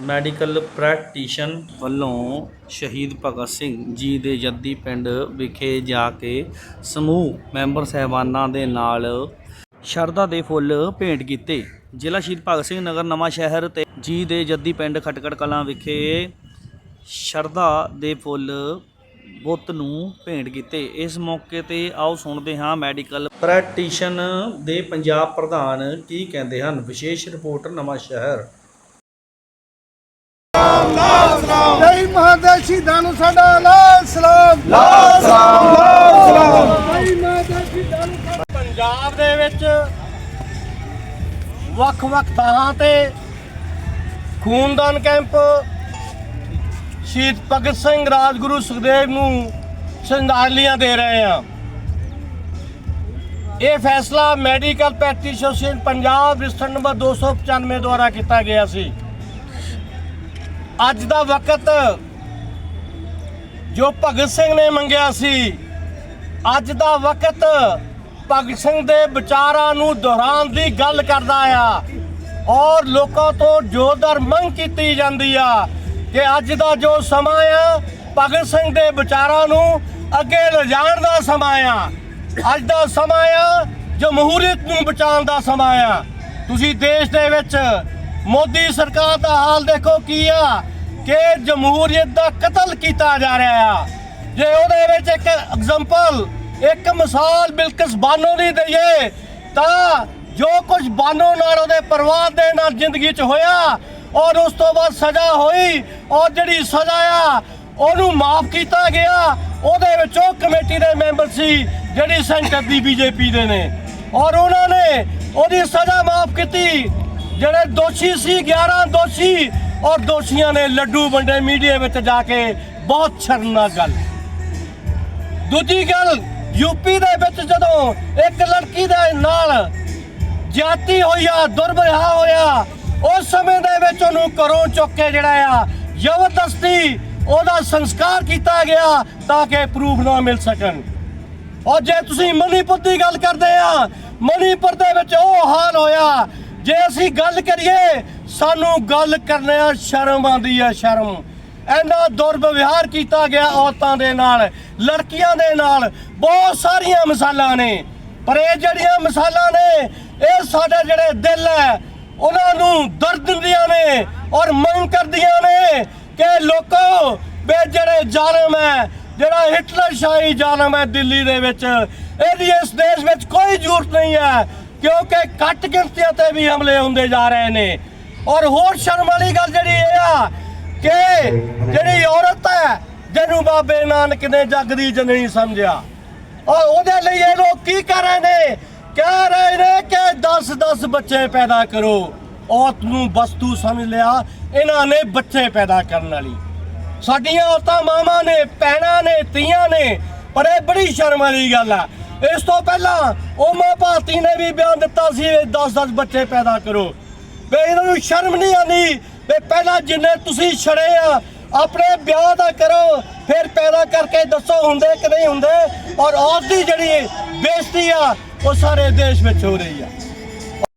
Medical ਪ੍ਰੈਕਟੀਸ਼ਨ ਵੱਲੋਂ ਸ਼ਹੀਦ ਭਗਤ ਸਿੰਘ ਜੀ ਦੇ ਜੱਦੀ ਪਿੰਡ ਵਿਖੇ ਜਾ ਕੇ ਸਮੂਹ ਮੈਂਬਰ ਸਹਿਬਾਨਾਂ ਦੇ ਨਾਲ ਸ਼ਰਧਾ ਦੇ ਫੁੱਲ ਭੇਂਟ ਕੀਤੇ। ਜ਼ਿਲ੍ਹਾ ਸ਼ਹੀਦ ਭਗਤ ਸਿੰਘ ਨਗਰ ਨਵਾਂ ਸ਼ਹਿਰ ਤੇ ਜੀ ਦੇ ਜੱਦੀ ਪਿੰਡ ਖਟਕੜ ਕਲਾਂ ਵਿਖੇ ਸ਼ਰਧਾ ਦੇ ਫੁੱਲ ਬੁੱਤ ਨੂੰ ਭੇਂਟ ਕੀਤੇ। ਇਸ ਮੌਕੇ ਤੇ ਆਓ ਸੁਣਦੇ ਹਾਂ ਮੈਡੀਕਲ ਪ੍ਰੈਕਟੀਸ਼ਨ ਦੇ ਪੰਜਾਬ ਪ੍ਰਧਾਨ ਕੀ ਕਹਿੰਦੇ ਹਨ। ਵਿਸ਼ੇਸ਼ ਰਿਪੋਰਟ ਨਵਾਂ ਸ਼ਹਿਰ। ਜੈ ਮਹਾਦੇਵ ਸ਼ਹੀਦਾਂ ਨੂੰ ਸਾਡਾ ਲਾਲ ਸਲਾਮ। ਲਾਲ ਸਲਾਮ ਲਾਲ ਸਲਾਮ। ਜੈ ਮਹਾਦੇਵ ਸ਼ਹੀਦਾਂ ਨੂੰ ਪੰਜਾਬ ਦੇ ਵਿੱਚ ਵੱਖ-ਵੱਖ ਥਾਂ ਤੇ ਖੂਨਦਾਨ ਕੈਂਪ ਸ਼ਹੀਦ ਭਗਤ ਸਿੰਘ ਰਾਜਗੁਰੂ ਸੁਖਦੇਵ ਨੂੰ ਸ਼ਰਧਾਂਜਲੀਆਂ ਦੇ ਰਹੇ ਹਾਂ। ਇਹ ਫੈਸਲਾ medical practice association Punjab district number 295 ਦੁਆਰਾ ਕੀਤਾ ਗਿਆ ਸੀ। ਅੱਜ ਦਾ ਵਕਤ ਜੋ ਭਗਤ ਸਿੰਘ ਨੇ ਮੰਗਿਆ ਸੀ, ਅੱਜ ਦਾ ਵਕਤ ਭਗਤ ਸਿੰਘ ਦੇ ਵਿਚਾਰਾਂ ਨੂੰ ਦੁਹਰਾਉਣ ਦੀ ਗੱਲ ਕਰਦਾ ਆ ਔਰ ਲੋਕਾਂ ਤੋਂ ਜ਼ੋਰਦਾਰ ਮੰਗ ਕੀਤੀ ਜਾਂਦੀ ਆ ਕਿ ਅੱਜ ਦਾ ਜੋ ਸਮਾਂ ਆ, ਭਗਤ ਸਿੰਘ ਦੇ ਵਿਚਾਰਾਂ ਨੂੰ ਅੱਗੇ ਲਿਜਾਣ ਦਾ ਸਮਾਂ ਆ। ਅੱਜ ਦਾ ਸਮਾਂ ਆ ਜਮਹੂਰੀਅਤ ਨੂੰ ਬਚਾਉਣ ਦਾ ਸਮਾਂ ਆ। ਤੁਸੀਂ ਦੇਸ਼ ਦੇ ਵਿੱਚ ਮੋਦੀ ਸਰਕਾਰ ਦਾ ਹਾਲ ਦੇਖੋ ਕੀ ਆ, ਕਿ ਜਮਹੂਰੀਅਤ ਦਾ ਕਤਲ ਕੀਤਾ ਜਾ ਰਿਹਾ ਆ। ਜੇ ਉਹਦੇ ਵਿੱਚ ਇੱਕ ਐਗਜ਼ਾਮਪਲ ਇੱਕ ਮਿਸਾਲ ਬਿਲਕਿਸ ਬਾਨੋ ਦੀ ਦਈਏ, ਤਾਂ ਜੋ ਕੁਝ ਬਾਨੋ ਨਾਲ ਉਹਦੇ ਪਰਿਵਾਰ ਦੇ ਨਾਲ ਜ਼ਿੰਦਗੀ 'ਚ ਹੋਇਆ, ਔਰ ਉਸ ਤੋਂ ਬਾਅਦ ਸਜ਼ਾ ਹੋਈ, ਔਰ ਜਿਹੜੀ ਸਜ਼ਾ ਆ, ਉਹਨੂੰ ਮਾਫ ਕੀਤਾ ਗਿਆ, ਉਹਦੇ ਵਿੱਚ ਉਹ ਕਮੇਟੀ ਦੇ ਮੈਂਬਰ ਸੀ, ਜਿਹੜੀ ਸੈਂਟਰ ਦੀ ਬੀਜੇਪੀ ਦੇ ਨੇ। ਔਰ ਉਹਨਾਂ ਨੇ ਉਹਦੀ ਸਜ਼ਾ ਮਾਫ ਕੀਤੀ ਜਿਹੜੇ ਦੋਸ਼ੀ ਸੀ 11 ਦੋਸ਼ੀ ਔਰ ਦੋਸ਼ੀਆਂ ਨੇ ਲੱਡੂ ਵੰਡੇ ਮੀਡੀਆ ਵਿੱਚ ਜਾ ਕੇ ਬਹੁਤ ਸ਼ਰਮਨਾਕ ਗੱਲ। ਦੂਜੀ ਗੱਲ ਯੂਪੀ ਦੇ ਵਿੱਚ ਜਦੋਂ ਇੱਕ ਲੜਕੀ ਦੇ ਨਾਲ ਜਾਤੀ ਹੋਈ ਆ ਦੁਰਵਿਵਹਾਰ ਹੋਇਆ, ਉਸ ਸਮੇਂ ਦੇ ਵਿੱਚ ਉਹਨੂੰ ਘਰੋਂ ਚੁੱਕ ਕੇ ਜਿਹੜਾ ਆ ਜ਼ਬਰਦਸਤੀ ਉਹਦਾ ਸੰਸਕਾਰ ਕੀਤਾ ਗਿਆ ਤਾਂ ਕਿ ਪ੍ਰੂਫ ਨਾ ਮਿਲ ਸਕਣ। ਔਰ ਜੇ ਤੁਸੀਂ ਮਨੀਪੁਰ ਦੀ ਗੱਲ ਕਰਦੇ ਆ, ਮਨੀਪੁਰ ਦੇ ਵਿੱਚ ਉਹ ਹਾਲ ਹੋਇਆ ਜੇ ਅਸੀਂ ਗੱਲ ਕਰੀਏ, ਸਾਨੂੰ ਗੱਲ ਕਰਨਿਆ ਸ਼ਰਮ ਆਉਂਦੀ ਹੈ ਸ਼ਰਮ। ਇੰਨਾ ਦੁਰਵਿਵਹਾਰ ਕੀਤਾ ਗਿਆ ਔਰਤਾਂ ਦੇ ਨਾਲ, ਲੜਕੀਆਂ ਦੇ ਨਾਲ, ਬਹੁਤ ਸਾਰੀਆਂ ਮਿਸਾਲਾਂ ਨੇ। ਪਰ ਇਹ ਜਿਹੜੀਆਂ ਮਿਸਾਲਾਂ ਨੇ, ਇਹ ਸਾਡੇ ਜਿਹੜੇ ਦਿਲ ਹੈ, ਉਹਨਾਂ ਨੂੰ ਦਰਦ ਦਿੰਦੀਆਂ ਨੇ ਔਰ ਮੰਗ ਕਰਦੀਆਂ ਨੇ ਕਿ ਲੋਕੋ, ਵੀ ਜਿਹੜੇ ਜ਼ਾਲਮ ਹੈ, ਜਿਹੜਾ ਹਿਟਲਰ ਸ਼ਾਹੀ ਜ਼ਾਲਮ ਹੈ ਦਿੱਲੀ ਦੇ ਵਿੱਚ, ਇਹਦੀ ਇਸ ਦੇਸ਼ ਵਿੱਚ ਕੋਈ ਜ਼ਰੂਰਤ ਨਹੀਂ ਹੈ। ਕਿਉਂਕਿ ਘੱਟ ਗਿਣਤੀਆਂ ਤੇ ਵੀ ਹਮਲੇ ਹੁੰਦੇ ਜਾ ਰਹੇ ਨੇ। ਔਰ ਹੋਰ ਸ਼ਰਮ ਵਾਲੀ ਗੱਲ ਜਿਹੜੀ ਇਹ ਆ ਕਿ ਜਿਹੜੀ ਔਰਤ ਹੈ, ਜਿਹਨੂੰ ਬਾਬੇ ਨਾਨਕ ਨੇ ਜੱਗ ਦੀ ਜਨਨੀ ਸਮਝਿਆ। ਔਰ ਉਹਦੇ ਲਈ ਇਹ ਲੋਕ ਕੀ ਕਰ ਰਹੇ ਨੇ? ਕਹਿ ਰਹੇ ਨੇ ਕਿ 10 10 ਬੱਚੇ ਪੈਦਾ ਕਰੋ। ਔਰਤ ਨੂੰ ਵਸਤੂ ਸਮਝ ਲਿਆ, ਇਹਨਾਂ ਨੇ ਬੱਚੇ ਪੈਦਾ ਕਰਨ ਵਾਲੀ। ਸਾਡੀਆਂ ਔਰਤਾਂ ਮਾਵਾਂ ਨੇ, ਭੈਣਾਂ ਨੇ ਤੀਆਂ ਨੇ, ਪਰ ਇਹ ਬੜੀ ਸ਼ਰਮ ਵਾਲੀ ਗੱਲ ਆ। ਇਸ ਤੋਂ ਪਹਿਲਾਂ ਉਮਾ ਭਾਰਤੀ ਨੇ ਵੀ ਬਿਆਨ ਦਿੱਤਾ ਸੀ 10-10 ਬੱਚੇ ਪੈਦਾ ਕਰੋ। ਵੇ ਇਹਨਾਂ ਨੂੰ ਸ਼ਰਮ ਨਹੀਂ ਆਉਂਦੀ ਵੇ ਪਹਿਲਾਂ ਜਿੰਨੇ ਤੁਸੀਂ ਛੜੇ ਆ, ਆਪਣੇ ਵਿਆਹ ਦਾ ਕਰੋ, ਫਿਰ ਪੈਦਾ ਕਰਕੇ ਦੱਸੋ ਹੁੰਦੇ ਕਿ ਨਹੀਂ ਹੁੰਦੇ। ਔਰ ਔਰਤ ਦੀ ਜਿਹੜੀ ਬੇਇੱਜ਼ਤੀ ਆ, ਉਹ ਸਾਰੇ ਦੇਸ਼ ਵਿੱਚ ਹੋ ਰਹੀ ਆ।